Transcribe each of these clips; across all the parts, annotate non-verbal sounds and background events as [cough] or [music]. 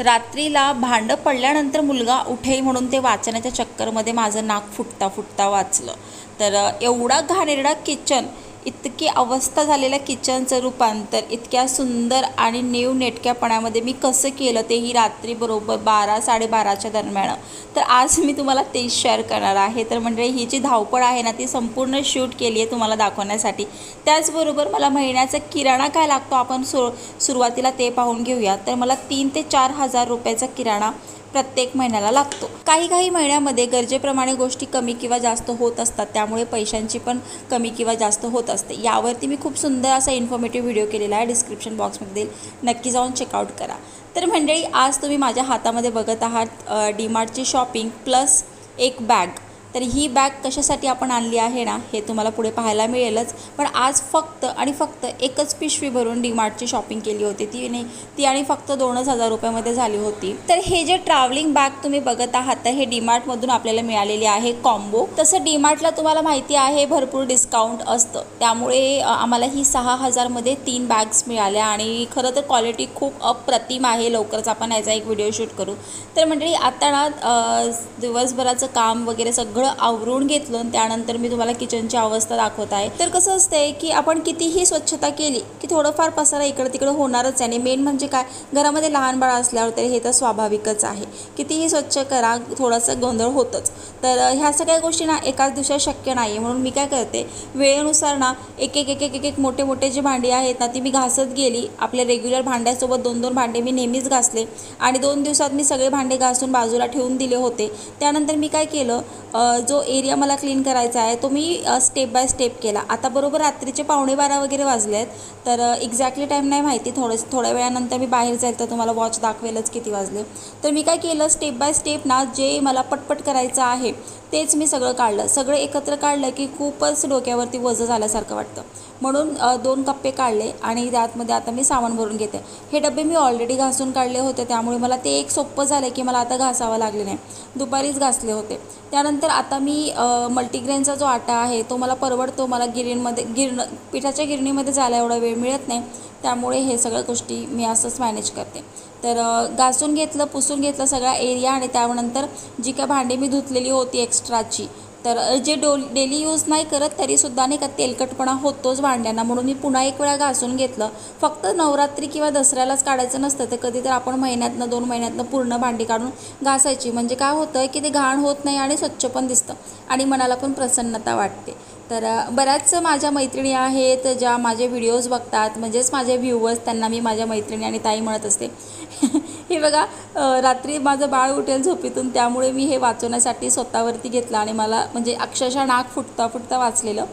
रात्रीला भांडं पडल्यानंतर मुलगा उठे म्हणून ते वाचण्याच्या चक्करमध्ये माझं नाक फुटता फुटता वाचलं. तर एवढा घाणेरडा किचन इतकी अवस्था झालेल्या किचनचं रूपांतर इतक्या सुंदर आणि नेवनेटक्यापणामध्ये नेटक्यापणामध्ये मी कसं केलं तेही रात्री बरोबर बारा साडेबाराच्या दरम्यान. तर आज मी तुम्हाला ते शेअर करणार आहे. तर म्हणजे ही जी धावपळ आहे ना ती संपूर्ण शूट केली आहे तुम्हाला दाखवण्यासाठी. त्याचबरोबर मला महिन्याचा किराणा काय लागतो आपण सु सुरुवातीला ते पाहून घेऊया. तर मला तीन ते चार हजार रुपयाचा किराणा प्रत्येक महिन्याला लागतो. काही काही महिन्यामध्ये गरजेप्रमाणे गोष्टी कमी किंवा जास्त होत असतात. त्यामुळे पैशांची पण कमी किंवा जास्त होत असते. यावरती मी खूप सुंदर असा इन्फॉर्मेटिव्ह व्हिडिओ केलेला आहे. डिस्क्रिप्शन बॉक्समध्ये नक्की जाऊन चेकआउट करा. तर मंडळी आज तुम्ही माझ्या हातामध्ये बघत आहात डीमार्टची शॉपिंग प्लस एक बॅग तर ही बॅग कशासाठी आपण आणली आहे ना हे तुम्हाला पुढे पाहायला मिळेलच. पण आज फक्त आणि फक्त एकच पिशवी भरून डीमार्टची शॉपिंग केली होती. ती नाही ती आणि फक्त दोनच हजार रुपयामध्ये झाली होती. तर हे जे ट्रॅव्हलिंग बॅग तुम्ही बघत आहात तर हे डीमार्टमधून आपल्याला मिळालेली आहे कॉम्बो तसं डीमार्टला तुम्हाला माहिती आहे भरपूर डिस्काउंट असतं. त्यामुळे आम्हाला ही सहा हजारमध्ये तीन बॅग्स मिळाल्या आणि खरं तर क्वालिटी खूप अप्रतिम आहे. लवकरच आपण याचा एक व्हिडिओ शूट करू. तर मंडळी आता ना दिवसभराचं काम वगैरे सगळं आवरून घेतलं आणि त्यानंतर मी तुम्हाला किचनची अवस्था दाखवत आहे. तर कसं असतंय की आपण कितीही स्वच्छता केली की थोडंफार पसारा इकडं तिकडं होणारच आहे आणि मेन म्हणजे काय? घरामध्ये लहान बाळ असल्यावर तरी हे तर स्वाभाविकच आहे. कितीही स्वच्छ करा थोडासा गोंधळ होतंच. तर ह्या सगळ्या गोष्टी ना एकाच दिवसात शक्य नाही म्हणून मी काय करते वेळेनुसार ना एक एक एक एक एक एक मोठे मोठे जे भांडी आहेत ना ती मी घासत गेली. आपल्या रेग्युलर भांड्यासोबत दोन दोन भांडे मी नेहमीच घासले. आणि दोन दिवसात मी सगळे भांडे घासून बाजूला ठेवून दिले होते. त्यानंतर मी काय केलं जो एरिया मला क्लीन करायचा आहे तो मी स्टेप बाय स्टेप केला. आता बरोबर रात्रीचे पावणे बारा वगैरे वाजले आहेत तर एक्झॅक्टली टाईम नाही माहिती. थोडं थोड्या वेळानंतर मी बाहेर जाईल तर तुम्हाला वॉच दाखवेलच किती वाजले. तर मी काय केलं स्टेप बाय स्टेप ना जे मला पटपट करायचं आहे तेच मी सगळं काढलं. सगळं एकत्र काढलं की खूपच डोक्यावरती वजं झाल्यासारखं वाटतं. म्हणून दोन कप्पे काढले आणि त्यातमध्ये आता मी सामान भरून घेते. हे डबे मी ऑलरेडी घासून काढले होते त्यामुळे मला ते एक सोपं झालं की मला आता घासावं लागले नाही. दुपारीच घासले होते. त्यानंतर आता मी मल्टीग्रेनचा जो आटा आहे तो मला परवडतो. मला गिरणीमध्ये गिरण पिठाच्या गिरणीमध्ये जायला एवढा वेळ मिळत नाही. त्यामुळे हे सगळ्या गोष्टी मी असंच मॅनेज करते. तर घासून घेतलं पुसून घेतलं सगळा एरिया आणि त्यानंतर जी काय भांडी मी धुतलेली होती एक्स्ट्राची तर जे डो डेली यूज नाही करत तरीसुद्धा नाही का तेलकटपणा होतोच भांड्यांना. म्हणून मी पुन्हा एक वेळा घासून घेतलं. फक्त नवरात्री किंवा दसऱ्यालाच काढायचं नसतं तर कधी तर आपण महिन्यातनं दोन महिन्यातनं पूर्ण भांडी काढून घासायची. म्हणजे काय होतं की ते घाण होत नाही आणि स्वच्छ पण दिसतं आणि मनाला पण प्रसन्नता वाटते. तर बऱ्याच माझ्या मैत्रिणी आहेत ज्या माझे व्हिडिओज बघतात. म्हणजेच माझे व्ह्यूवर्स त्यांना मी माझ्या मैत्रिणी आणि ताई म्हणत असते. [laughs] हे बघा रात्री माझं बाळ उठेल झोपेतून त्यामुळे मी हे वाचवण्यासाठी स्वतःवरती घेतलं आणि मला म्हणजे अक्षरशः नाक फुटता फुटता वाचलेलं.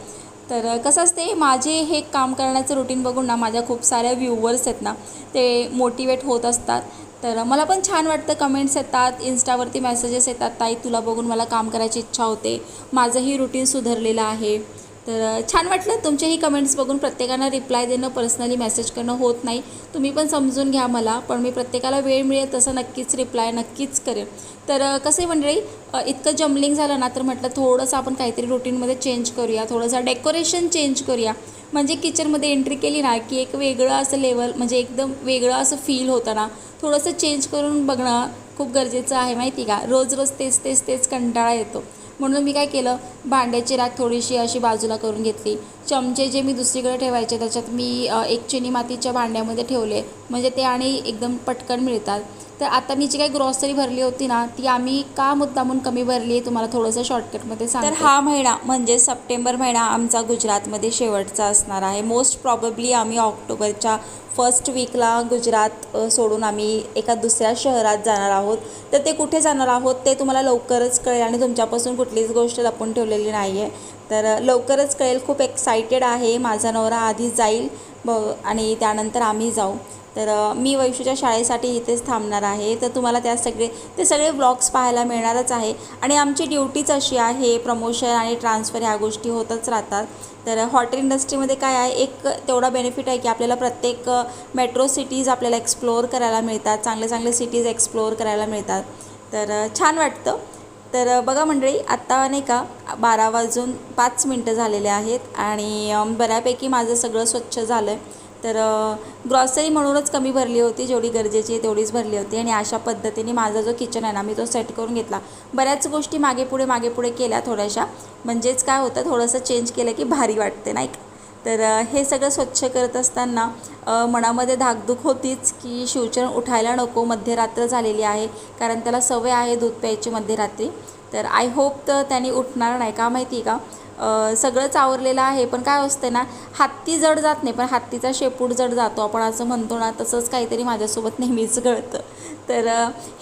तर कसं असते माझे हे काम करण्याचं रुटीन बघून ना माझ्या खूप साऱ्या व्ह्यूवर्स आहेत ना ते मोटिवेट होत असतात. तर मला पण छान वाटतं कमेंट्स येतात इन्स्टावरती मेसेजेस येतात ताई तुला बघून मला काम करायची इच्छा होते. माझंही रुटीन सुधारलेलं आहे. तर छान वाटलं तुमचेही कमेंट्स बघून. प्रत्येकांना रिप्लाय देणं पर्सनली मेसेज करणं होत नाही. तुम्ही पण समजून घ्या मला पण मी प्रत्येकाला वेळ मिळेल तसं नक्कीच रिप्लाय नक्कीच करेन. तर कसं आहे मंडळी इतकं जम्बलिंग झालं ना तर म्हटलं थोडंसं आपण काहीतरी रुटीनमध्ये चेंज करूया. थोडंसं डेकोरेशन चेंज करूया. म्हणजे किचनमध्ये एंट्री केली ना की एक वेगळं असं लेवल म्हणजे एकदम वेगळं असं फील होतं ना थोडंसं चेंज करून बघणं खूप गरजेचं आहे माहिती का? रोज रोज तेच तेच तेच कंटाळा येतो. म्हणून मी काय केलं भांड्याची राख थोडीशी अशी बाजूला करून घेतली. चमचे जे मी दुसरीकडे ठेवायचे त्याच्यात मी एक चिनी मातीच्या भांड्यामध्ये ठेवले. म्हणजे ते आणि एकदम पटकन मिळतात. तर आता मी जी काही ग्रॉसरी भरली होती ना ती आम्ही का मुद्दामून कमी भरली आहे तुम्हाला थोडंसं शॉर्टकटमध्ये सांग तर हा महिना म्हणजे सप्टेंबर महिना आमचा गुजरातमध्ये शेवटचा असणार आहे. मोस्ट प्रॉबेबली आम्ही ऑक्टोबरच्या फर्स्ट वीकला गुजरात सोडून आम्ही एका दुसऱ्या शहरात जाणार आहोत. तर ते कुठे जाणार आहोत ते तुम्हाला लवकरच कळेल आणि तुमच्यापासून कुठलीच गोष्ट लपून ठेवलेली नाही आहे तर लवकरच कळेल खूप एक्सायटेड आहे माझा नवरा आधी जाईल ब आणि त्यानंतर आम्ही जाऊ. तर मी वैशूच्या शाळेसाठी इथेच थांबणार आहे. तर तुम्हाला त्या सगळे ते सगळे ब्लॉग्स पाहायला मिळणारच आहे. आणि आमची ड्युटीच अशी आहे प्रमोशन आणि ट्रान्सफर ह्या गोष्टी होतच राहतात. तर हॉटेल इंडस्ट्रीमध्ये काय आहे एक तेवढा बेनिफिट आहे की आपल्याला प्रत्येक मेट्रो सिटीज आपल्याला एक्सप्लोअर करायला मिळतात. चांगले चांगले सिटीज एक्सप्लोअर करायला मिळतात. तर छान वाटतं. तर बघा मंडळी आत्ता नाही का बारा वाजून पाच मिनटं झालेले आहेत आणि बऱ्यापैकी माझं सगळं स्वच्छ झालं आहे तर ग्रॉसरी म्हणूनच कमी भरली होती जेवढी गरजेची तेवढीच भरली होती आणि अशा पद्धतीने माझा जो किचन आहे ना मी तो सेट करून घेतला. बऱ्याच गोष्टी मागे पुढे मागे पुढे केल्या थोड्याशा. म्हणजेच काय होतं थोडंसं चेंज केलं की भारी वाटते नाही का? तर हे सगळं स्वच्छ करत असताना मनामध्ये धाकधूक होतीच की शिवचरण उठायला नको मध्यरात्र झालेली आहे. कारण त्याला सवय आहे दूध प्यायची मध्यरात्री. तर आय होप तर त्याने उठणार नाही का माहिती आहे का? सगळंच आवरलेलं आहे. पण काय असतं ना हत्ती जड जात नाही. पण हत्तीचा शेपूट जड जातो. आपण असं म्हणतो ना तसंच काहीतरी माझ्यासोबत नेहमीच घडतं. तर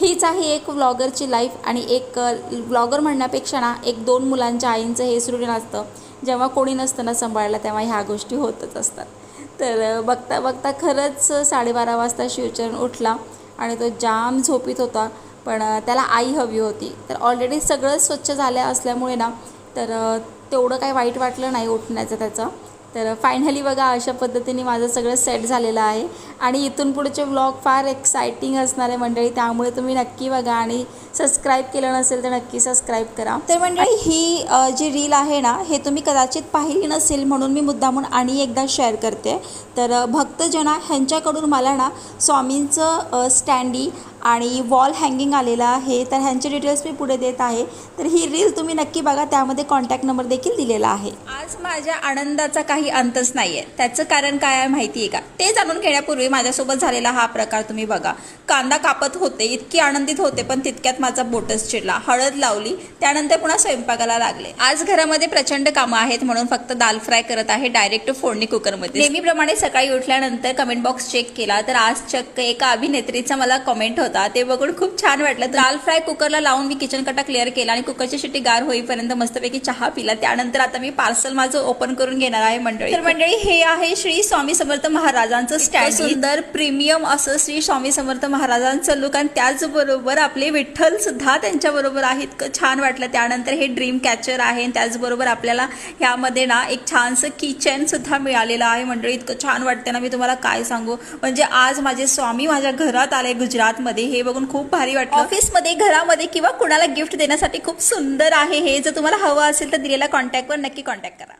हीच आहे एक व्लॉगरची लाईफ आणि एक व्लॉगर म्हणण्यापेक्षा ना एक दोन मुलांच्या आईंचं हे रुटीन असतं. जेव्हा कोणी नसतं ना सांभाळायला तेव्हा ह्या गोष्टी होतच असतात. तर बघता बघता खरंच साडेबारा वाजता शिवचरण उठला आणि तो जाम झोपीत होता. पण त्याला आई हवी होती. तर ऑलरेडी सगळं स्वच्छ झालं असल्यामुळे ना तर तेवढं काही वाईट वाटलं नाही उठण्याचं त्याचं. तर फायनली बघा अशा पद्धतीने माझं सगळं सेट झालेलं आहे. आणि इथून पुढचे व्लॉग फार एक्सायटिंग असणार आहे मंडळी त्यामुळे तुम्ही नक्की बघा आणि सबस्क्राईब केलं नसेल तर नक्की सबस्क्राईब करा. तर मंडळी ही जी रील आहे ना हे तुम्ही कदाचित पाहिली नसेल म्हणून मी मुद्दामून आणि एकदा शेअर करते. तर भक्तजना ह्यांच्याकडून मला ना स्वामींचं स्टँडी आणि वॉल हँगिंग आलेलं आहे तर ह्यांचे डिटेल्स मी पुढे देत आहे. तर ही रील तुम्ही नक्की बघा त्यामध्ये कॉन्टॅक्ट नंबर देखील दिलेला आहे. आज माझ्या आनंदाचा काही अंतच नाही आहे त्याचं कारण काय आहे माहिती आहे का? ते जाणून घेण्यापूर्वी माझ्यासोबत झालेला हा प्रकार तुम्ही बघा. कांदा कापत होते इतकी आनंदित होते पण तितक्यात माझा बोटच चिडला. हळद लावली त्यानंतर पुन्हा स्वयंपाकाला लागले. आज घरामध्ये प्रचंड कामं आहेत म्हणून फक्त दाल फ्राय करत आहे डायरेक्ट फोडणी कुकरमध्ये नेहमीप्रमाणे सकाळी उठल्यानंतर कमेंट बॉक्स चेक केला तर आज चक्क एका अभिनेत्रीचा मला कमेंट होता. ते बघून खूप छान वाटलं. दाल फ्राय कुकरला लावून मी किचन कटा क्लिअर केला आणि कुकरची शिट्टी गार होईपर्यंत मस्तपैकी चहा पिला. त्यानंतर आता मी पार्सल माझं ओपन करून घेणार आहे मंडळी. तर मंडळी हे आहे श्री स्वामी समर्थ महाराजांचं स्टँड सुंदर प्रीमियम असं श्री स्वामी समर्थ महाराजांचं लुक आणि त्याचबरोबर आपले विठ्ठल सुद्धा त्यांच्या बरोबर आहे. इतकं छान वाटलं. त्यानंतर हे ड्रीम कॅचर आहे आणि त्याचबरोबर आपल्याला ह्यामध्ये ना एक छानसं किचन सुद्धा मिळालेलं आहे मंडळी. इतकं छान वाटतं ना मी तुम्हाला काय सांगू. म्हणजे आज माझे स्वामी माझ्या घरात आले गुजरातमध्ये. हे बघून खूप भारी वाटलं. ऑफिसमध्ये घरामध्ये किंवा कुणाला गिफ्ट देण्यासाठी खूप सुंदर आहे हे. जर तुम्हाला हवं असेल तर दिलेल्या कॉन्टॅक्टवर नक्की कॉन्टॅक्ट करा.